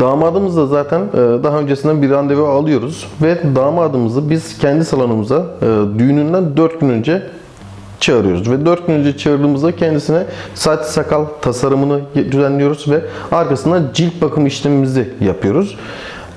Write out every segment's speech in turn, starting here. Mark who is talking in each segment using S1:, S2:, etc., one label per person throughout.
S1: Damadımız da zaten e, daha öncesinden bir randevu alıyoruz ve damadımızı biz kendi salonumuza e, düğününden 4 gün önce çağırıyoruz ve 4 gün önce çağırdığımızda kendisine saç sakal tasarımını düzenliyoruz ve arkasından cilt bakım işlemimizi yapıyoruz.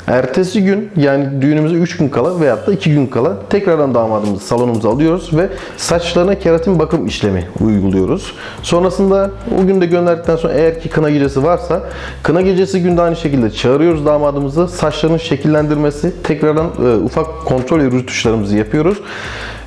S1: Ertesi gün yani düğünümüze 3 gün kala veyahut da 2 gün kala tekrardan damadımızı salonumuza alıyoruz ve saçlarına keratin bakım işlemi uyguluyoruz. Sonrasında o gün de gönderdikten sonra eğer ki kına gecesi varsa kına gecesi günde aynı şekilde çağırıyoruz damadımızı. Saçlarının şekillendirmesi tekrardan e, ufak kontrol ve rütuşlarımızı yapıyoruz.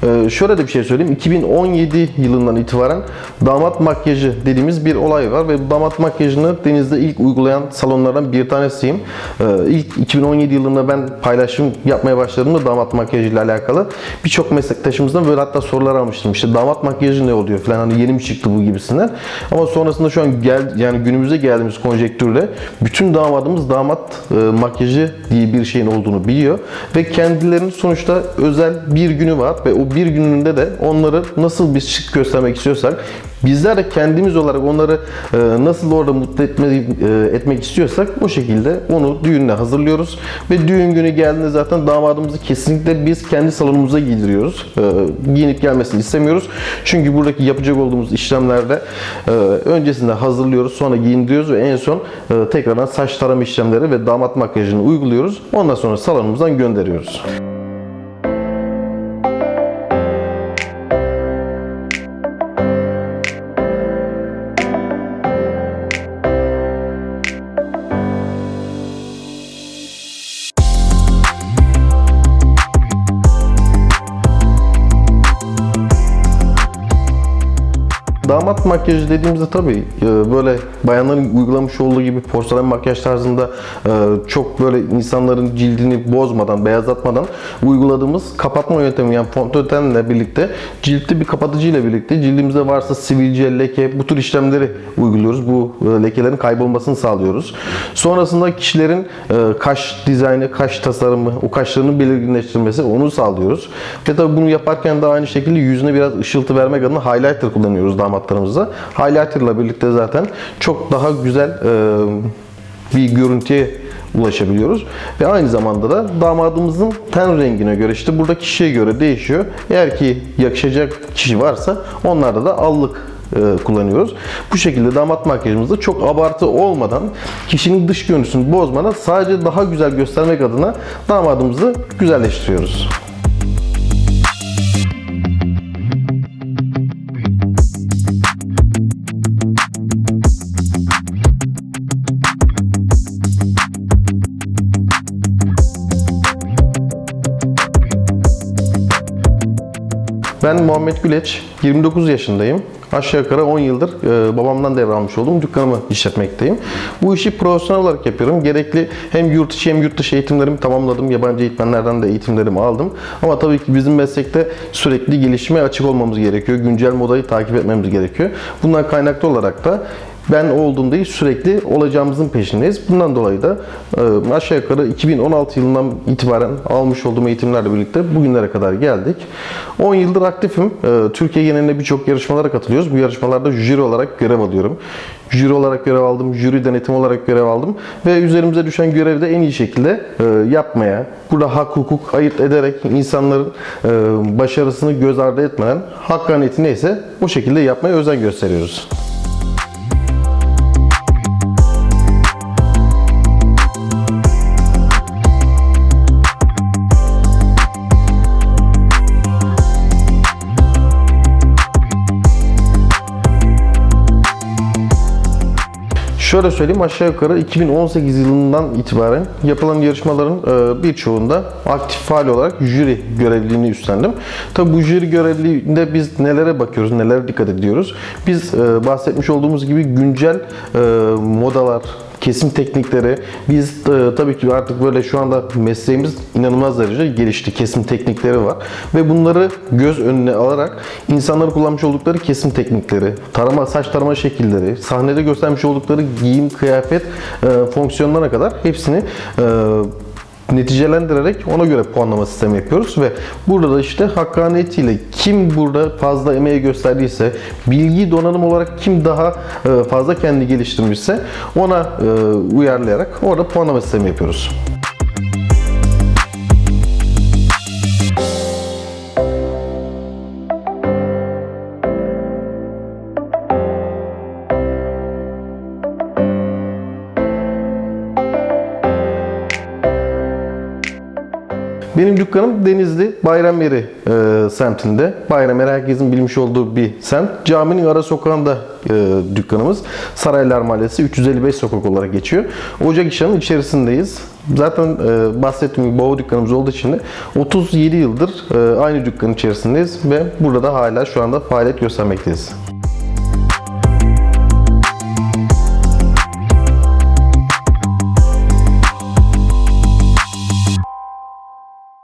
S1: E, şöyle de bir şey söyleyeyim. 2017 yılından itibaren damat makyajı dediğimiz bir olay var ve damat makyajını denizde ilk uygulayan salonlardan bir tanesiyim. E, ilk 2017 yılında ben paylaşım yapmaya başladığımda damat makyajı ile alakalı birçok meslektaşımızdan böyle hatta sorular almıştım. İşte damat makyajı ne oluyor falan hani yeni mi çıktı bu gibisinden. Ama sonrasında şu an gel yani günümüze geldiğimiz konjektürle bütün damadımız damat e, makyajı diye bir şeyin olduğunu biliyor ve kendilerinin sonuçta özel bir günü var ve o bir gününde de onları nasıl bir şık göstermek istiyorsak bizler de kendimiz olarak onları e, nasıl orada mutlu etme, e, etmek istiyorsak o şekilde onu düğünle hazırlıyoruz ve düğün günü geldiğinde zaten damadımızı kesinlikle biz kendi salonumuza giydiriyoruz. E, giyinip gelmesini istemiyoruz. Çünkü buradaki yapacak olduğumuz işlemlerde öncesinde hazırlıyoruz, sonra giyindiriyoruz ve en son tekrardan saç tarama işlemleri ve damat makyajını uyguluyoruz. Ondan sonra salonumuzdan gönderiyoruz. Damat makyajı dediğimizde tabii e, böyle bayanların uygulamış olduğu gibi porselen makyaj tarzında e, çok böyle insanların cildini bozmadan, beyazlatmadan uyguladığımız kapatma yöntemi yani fondötenle birlikte ciltli bir kapatıcı ile birlikte cildimizde varsa sivilce, leke bu tür işlemleri uyguluyoruz. Bu e, lekelerin kaybolmasını sağlıyoruz. Sonrasında kişilerin kaş dizaynı, kaş tasarımı, o kaşlarının belirginleştirmesi onu sağlıyoruz. Ve tabii bunu yaparken de aynı şekilde yüzüne biraz ışıltı vermek adına highlighter kullanıyoruz damatlarımızda. Highlighter'la birlikte zaten çok daha güzel e, bir görüntüye ulaşabiliyoruz. Ve aynı zamanda da damadımızın ten rengine göre işte burada kişiye göre değişiyor. Eğer ki yakışacak kişi varsa onlarda da allık e, kullanıyoruz. Bu şekilde damat makyajımızda çok abartı olmadan kişinin dış görüntüsünü bozmadan sadece daha güzel göstermek adına damadımızı güzelleştiriyoruz. Ben Muhammed Güleç, 29 yaşındayım. Aşağı yukarı 10 yıldır e, babamdan devralmış olduğum dükkanımı işletmekteyim. Bu işi profesyonel olarak yapıyorum. Gerekli hem yurt içi hem yurt dışı eğitimlerimi tamamladım. Yabancı eğitmenlerden de eğitimlerimi aldım. Ama tabii ki bizim meslekte sürekli gelişime açık olmamız gerekiyor. Güncel modayı takip etmemiz gerekiyor. Bundan kaynaklı olarak da ben olduğum değil sürekli olacağımızın peşindeyiz. Bundan dolayı da e, aşağı yukarı 2016 yılından itibaren almış olduğum eğitimlerle birlikte bugünlere kadar geldik. 10 yıldır aktifim. E, Türkiye genelinde birçok yarışmalara katılıyoruz. Bu yarışmalarda jüri olarak görev alıyorum. Jüri olarak görev aldım, jüri denetim olarak görev aldım ve üzerimize düşen görevi de en iyi şekilde e, yapmaya, burada hak hukuk ayırt ederek insanların başarısını göz ardı etmeden hakkaniyeti neyse o şekilde yapmaya özen gösteriyoruz. Şöyle söyleyeyim aşağı yukarı 2018 yılından itibaren yapılan yarışmaların e, birçoğunda aktif faal olarak jüri görevliliğini üstlendim. Tabi bu jüri görevliliğinde biz nelere bakıyoruz, nelere dikkat ediyoruz? Biz e, bahsetmiş olduğumuz gibi güncel e, modalar, kesim teknikleri. Biz e, tabii ki artık böyle şu anda mesleğimiz inanılmaz derece gelişti. Kesim teknikleri var. Ve bunları göz önüne alarak insanların kullanmış oldukları kesim teknikleri, tarama, saç tarama şekilleri, sahnede göstermiş oldukları giyim, kıyafet e, fonksiyonlarına kadar hepsini e, neticelendirerek ona göre puanlama sistemi yapıyoruz ve burada da işte hakkaniyetiyle kim burada fazla emeği gösterdiyse, bilgi donanım olarak kim daha e, fazla kendi geliştirmişse ona e, uyarlayarak orada puanlama sistemi yapıyoruz. Benim dükkanım Denizli Bayramyeri e, semtinde. Bayramyeri herkesin bilmiş olduğu bir semt. Caminin ara sokağında e, dükkanımız. Saraylar Mahallesi 355 sokak olarak geçiyor. Ocak İşhan'ın içerisindeyiz. Zaten e, bahsettiğim gibi baba dükkanımız olduğu için de 37 yıldır e, aynı dükkanın içerisindeyiz ve burada da hala şu anda faaliyet göstermekteyiz.